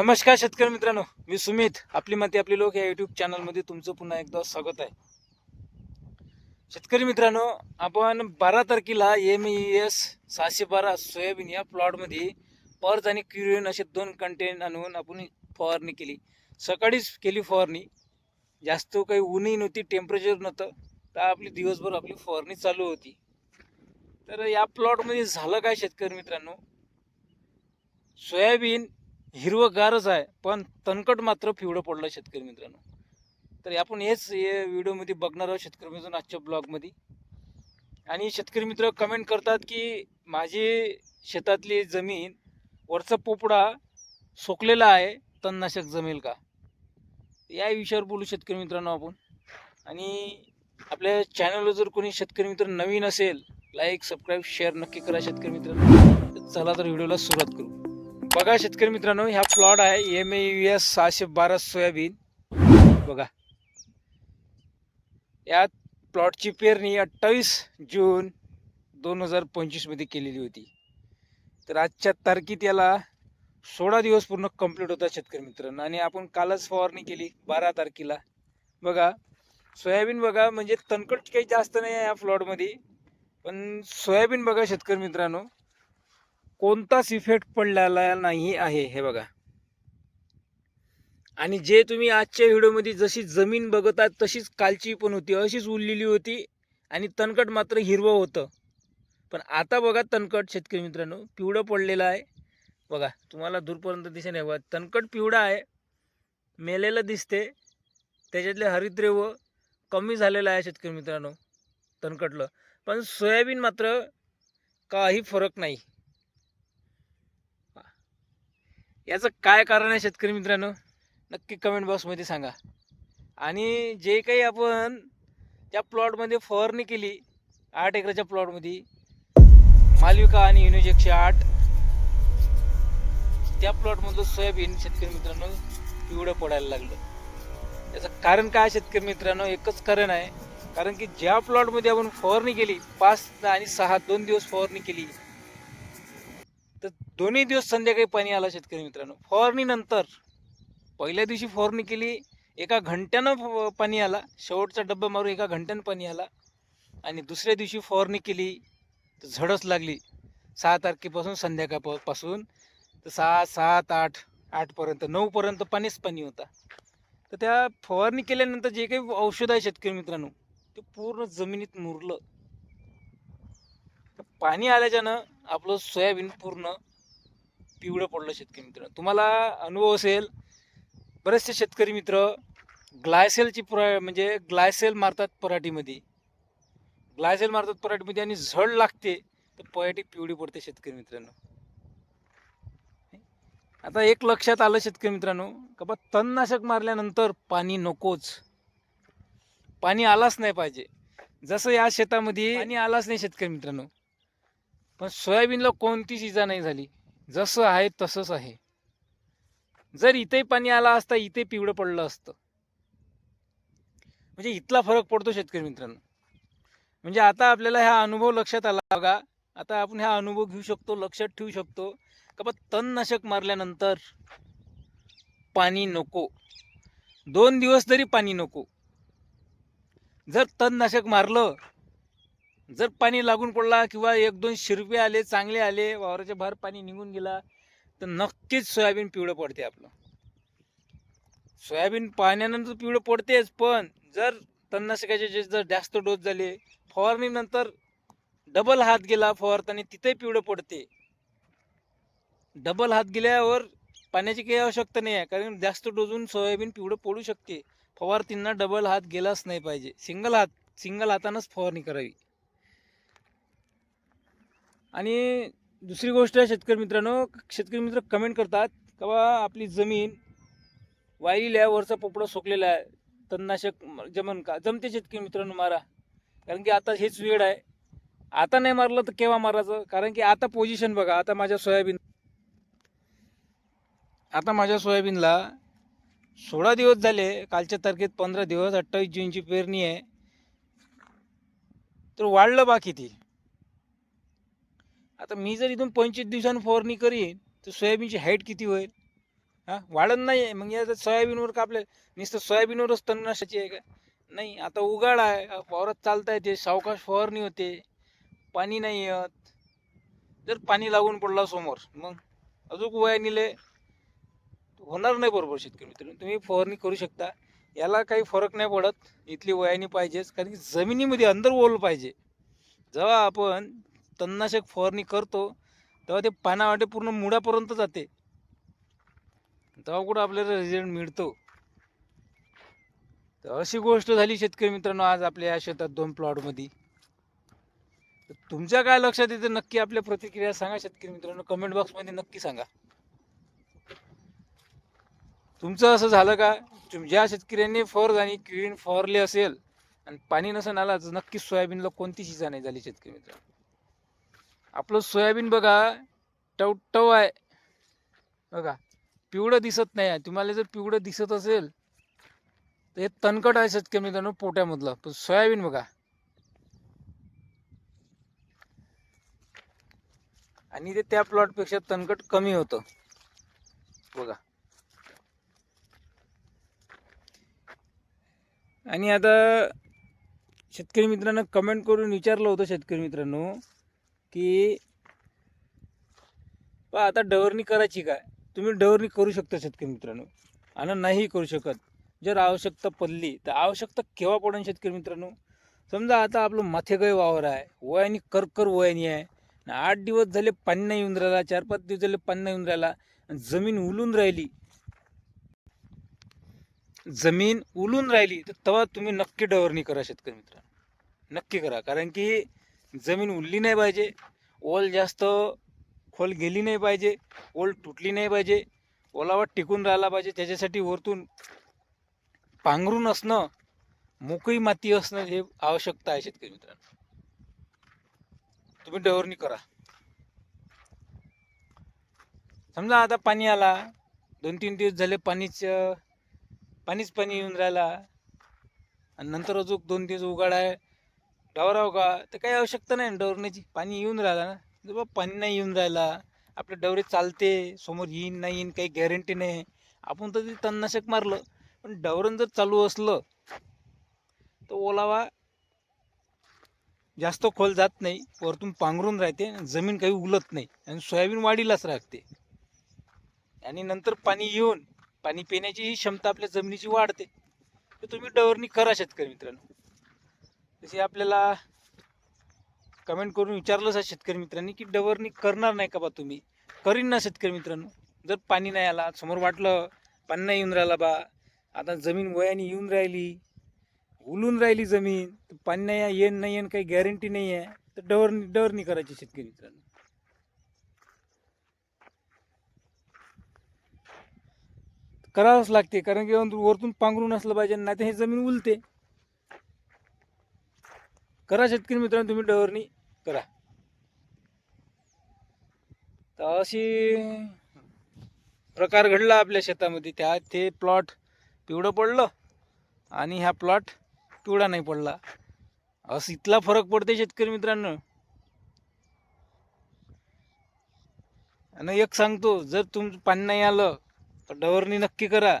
नमस्कार शेतकरी मित्रांनो मी सुमित. आपली माती आपली लोक या युट्यूब चॅनलमध्ये तुमचं पुन्हा एकदा स्वागत आहे. शेतकरी मित्रांनो आपण बारा तारखेला एम ई एस सहाशे बारा सोयाबीन या प्लॉटमध्ये पर्ज आणि क्युरियन असे दोन कंटेन आणून आपण फवारणी केली. सकाळीच केली फवारणी. जास्त काही ऊनही नव्हती टेम्परेचर नव्हतं. तर आपली दिवसभर आपली फवारणी चालू होती. तर या प्लॉटमध्ये झालं काय शेतकरी मित्रांनो? सोयाबीन हिरवंगारच आहे पण तणकट मात्र पिवळं पडलं शेतकरी मित्रांनो. तर आपण हेच या व्हिडिओमध्ये बघणार आहोत शेतकरी मित्रांनो आजच्या ब्लॉगमध्ये. आणि शेतकरी मित्र कमेंट करतात की माझी शेतातली जमीन वरचा पोपडा सोकलेला आहे तणनाशक जमेल का? या विषयावर बोलू शेतकरी मित्रांनो आपण. आणि आपल्या चॅनलवर जर कोणी शेतकरी मित्र नवीन असेल लाईक सबस्क्राईब शेअर नक्की करा शेतकरी मित्रांनो. चला तर व्हिडिओला सुरुवात करू. बघा शेतकरी मित्रांनो ह्या प्लॉट आहे एम एस सहाशे बारा सोयाबीन. बघा. या प्लॉटची पेरणी अठ्ठावीस जून दोन हजार पंचवीसमध्ये केलेली होती. तर आजच्या तारखेत याला सोळा दिवस पूर्ण कंप्लीट होता शेतकरी मित्रांनो. आणि आपण कालच फवारणी केली बारा तारखेला. बघा सोयाबीन बघा म्हणजे तणकट काही जास्त नाही आहे या प्लॉटमध्ये पण सोयाबीन बघा शेतकरी मित्रांनो. कोणताच इफेक्ट पडलेला नाही आहे हे बघा. आणि जे तुम्ही आजच्या व्हिडिओमध्ये जशी जमीन बघत आहात तशीच कालची पण होती. अशीच उरलेली होती आणि तणकट मात्र हिरवं होतं. पण आता बघा तणकट शेतकरी मित्रांनो पिवळं पडलेलं आहे. बघा तुम्हाला दूरपर्यंत दिसे नाही बघा. तणकट पिवळा आहे. मेलेलं दिसते. त्याच्यातले हरितद्रव्य कमी झालेलं आहे शेतकरी मित्रांनो तणकटलं पण सोयाबीन मात्र काही फरक नाही. याचं काय कारण आहे शेतकरी मित्रांनो? नक्की कमेंट बॉक्समध्ये सांगा. आणि जे काही आपण त्या प्लॉटमध्ये फवारणी केली आठ एकराच्या प्लॉटमध्ये मालविका आणि युनिज एकशे आठ त्या प्लॉटमधलं सोयाबीन शेतकरी मित्रांनो पिवळं पडायला लागलं. याचं कारण काय शेतकरी मित्रांनो? एकच कारण आहे. कारण की ज्या प्लॉटमध्ये आपण फवारणी केली पाच आणि सहा दोन दिवस फवारणी केली दोन्ही दिवस संध्याकाळी पाणी आला शेतकरी मित्रांनो. फवारणीनंतर पहिल्या दिवशी फवारणी केली एका घंट्यानं फ- पाणी आला. शेवटचा डब्बा मारून एका घंट्यानं पाणी आला. आणि दुसऱ्या दिवशी फवारणी केली तर झडच लागली. सहा तारखेपासून संध्याकाळपासून तर सहा सात आठ आठपर्यंत नऊपर्यंत पाणीच पाणी होता. तर त्या फवारणी केल्यानंतर जे काही औषध आहे शेतकरी मित्रांनो ते पूर्ण जमिनीत मुरलं. तर पाणी आल्याच्यानं आपलं सोयाबीन पूर्ण पिवळं पडलं शेतकरी मित्र. तुम्हाला अनुभव असेल बरेचसे शेतकरी मित्र ग्लायसेलची पुरा म्हणजे ग्लायसेल मारतात पराठीमध्ये ग्लायसेल मारतात पराठीमध्ये आणि झड लागते तर पराठी पिवळी पडते शेतकरी मित्रांनो. आता एक लक्षात आलं शेतकरी मित्रांनो का बा तणनाशक मारल्यानंतर पाणी नकोच. पाणी आलाच नाही पाहिजे. जसं या शेतामध्ये पाणी आलाच नाही शेतकरी मित्रांनो. पण सोयाबीनला कोणतीच इजा नाही झाली. जसं आहे तसंच आहे. जर इथे पाणी आला असता इथे पिवळं पडलं असतं. म्हणजे इथला फरक पडतो शेतकरी मित्रांनो. म्हणजे आता आपल्याला हा अनुभव लक्षात आला बघा. आता आपण हा अनुभव घेऊ शकतो लक्षात ठेवू शकतो. का बा तणनाशक मारल्यानंतर पाणी नको. दोन दिवस तरी पाणी नको. जर तणनाशक मारलं जर पाणी लागून पडला किंवा एक दोन शिरपे आले चांगले आले वावराच्या बाहेर पाणी निघून गेला तर नक्कीच सोयाबीन पिवळं पडते आपलं. सोयाबीन पाण्यानंतर पिवळं पडतेच पण जर तणनाशकाचे जे जर जास्त डोस झाले फवारणीनंतर डबल हात गेला फवारताना तिथे पिवळं पडते. डबल हात गेल्यावर पाण्याची काही आवश्यकता नाही आहे कारण जास्त डोजून सोयाबीन पिवळं पडू शकते. फवारतींना डबल हात गेलाच नाही पाहिजे. सिंगल हात सिंगल हातानंच फवारणी करावी. आणि दुसरी गोष्ट आहे शेतकरी मित्रांनो शेतकरी मित्र कमेंट करतात का बा आपली जमीन वाईली आहे वरचा पोपडा सोकलेला आहे. तणनाशक जमन का जमते शेतकरी मित्रांनो मारा. कारण की आता हेच वेळ आहे. आता नाही मारलं तर केव्हा मारायचं? कारण की आता पोझिशन बघा आता माझ्या सोयाबीन आता माझ्या सोयाबीनला सोळा दिवस झाले कालच्या तारखेत पंधरा दिवस अठ्ठावीस जूनची पेरणी आहे. तर वाढलं बा ती आता मी जर इथून पंचवीस दिवसांनी फवारणी करीन तर सोयाबीनची हाईट किती होईल? हां? वाढत नाही आहे मग या सोयाबीनवर का आपल्या नुसतं सोयाबीनवरच तणनाशाची आहे का? नाही आता उगाड आहे. वावरात चालता येते. सावकाश फवारणी होते. पाणी नाही येत. जर पाणी लागून पडला समोर मग अजून वयानीले होणार नाही बरोबर शेतकरी मित्रांनो. तुम्ही फवारणी करू शकता. याला काही फरक नाही पडत. इथली वयानी पाहिजेच. कारण की जमिनीमध्ये अंदर ओल पाहिजे. जेव्हा आपण तणनाशक फवारणी करतो तेव्हा ते पानावाटे पूर्ण मुळापर्यंत जाते. तेव्हा कुठं आपल्याला रिझल्ट मिळतो. तर अशी गोष्ट झाली शेतकरी मित्रांनो आज आपल्या या शेतात दोन प्लॉटमध्ये तर तुमच्या काय लक्षात येते? नक्की आपल्या प्रतिक्रिया सांगा शेतकरी मित्रांनो. कमेंट बॉक्समध्ये नक्की सांगा. तुमचं असं झालं का? तुम ज्या शेतकऱ्यांनी फॉर आणि किडीन फॉरले असेल आणि पाणी नसेल आला तर नक्कीच सोयाबीनला कोणती शिजा नाही झाली शेतकरी मित्रांनो. आपलं सोयाबीन बघा टवटव आहे. बघा पिवळं दिसत नाही आहे. तुम्हाला जर पिवळं दिसत असेल तर हे तणकट आहे शेतकरी मित्रांनो पोट्यामधलं. पण सोयाबीन बघा. आणि ते त्या प्लॉटपेक्षा तणकट कमी होतं. बघा. आणि आता शेतकरी मित्रांनो कमेंट करून विचारलं होतं शेतकरी मित्रांनो की पहा आता डवरणी करायची काय? तुम्ही डवरणी करू शकता शेतकरी मित्रांनो. आणि नाही करू शकत. जर आवश्यकता पडली तर आवश्यकता केव्हा पडेल शेतकरी मित्रांनो? समजा आता आपलं माथेगय वावर आहे. वयानी करकर वयानी आहे. आठ दिवस झाले पाणी नाही येऊन राहिला चार पाच दिवस झाले पाणी नाही येऊन राहिला. जमीन उलून राहिली. जमीन उलून राहिली तर तेव्हा तुम्ही नक्की डवरणी करा शेतकरी मित्रांनो. नक्की करा. कारण की जमीन उरली नाही पाहिजे. ओल जास्त खोल गेली नाही पाहिजे. ओल तुटली नाही पाहिजे. ओलावा टिकून राहिला पाहिजे. त्याच्यासाठी वरतून पांघरून असणं मोकळी माती असणं हे आवश्यकता आहे शेतकरी मित्रांनो. तुम्ही डवरणी करा. समजा आता पाणी आला दोन तीन दिवस झाले पाणीच पाणीच पाणी येऊन राहिला. आणि नंतर अजून दोन दिवस उघाड आहे. डवराव का? तर काही आवश्यकता नाही डवरण्याची. पाणी येऊन राहिला ना. जर पाणी नाही येऊन राहिला. आपले डवरे चालते. समोर येईन नाही येईन काही गॅरंटी नाही. आपण तर ते तणनाशक मारलं. पण डवरण जर चालू असलं तर ओलावा जास्त खोल जात नाही. वरतून पांघरून राहते. जमीन काही उलत नाही. आणि सोयाबीन वाढीलाच राहते. आणि नंतर पाणी येऊन पाणी पिण्याची ही क्षमता आपल्या जमिनीची वाढते. तर तुम्ही डवरणी करा शेतकरी मित्रांनो. तशी आपल्याला कमेंट करून विचारलंच आहे शेतकरी मित्रांनी की डवरणी करणार नाही का बा तुम्ही? करीन ना शेतकरी मित्रांनो. जर पाणी नाही आला समोर वाटलं पाणी नाही येऊन राहिला बा आता जमीन वयाने येऊन राहिली उलून राहिली जमीन तर पाणी नाही येण नाही येण काही गॅरंटी नाही आहे तर डवरणी डवरणी करायची शेतकरी मित्रांनो. करावंच लागते कारण की वरतून पांघरून असलं पाहिजे नाही तर हे जमीन उलते. करा शेतकरी मित्रांनो तुम्ही डवरणी करा. तर अशी प्रकार घडला आपल्या शेतामध्ये. त्या ते प्लॉट पिवळं पडलं आणि ह्या प्लॉट पिवळा नाही पडला. असं इथला फरक पडते शेतकरी मित्रांनो. आणि एक सांगतो जर तुमचं पाणी नाही आलं तर डवरणी नक्की करा.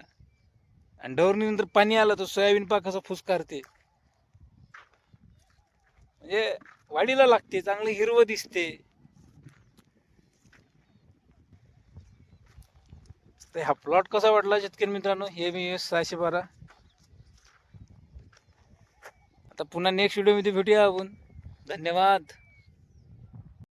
आणि डवरणी नंतर पाणी आलं तर सोयाबीन पाक फुसकारते. म्हणजे वाढीला लागते चांगलं हिरवं दिसते. तर हा प्लॉट कसा वाटला शेतकरी मित्रांनो? हे मी सहाशे बारा. आता पुन्हा नेक्स्ट व्हिडिओमध्ये भेटूया आपण. धन्यवाद.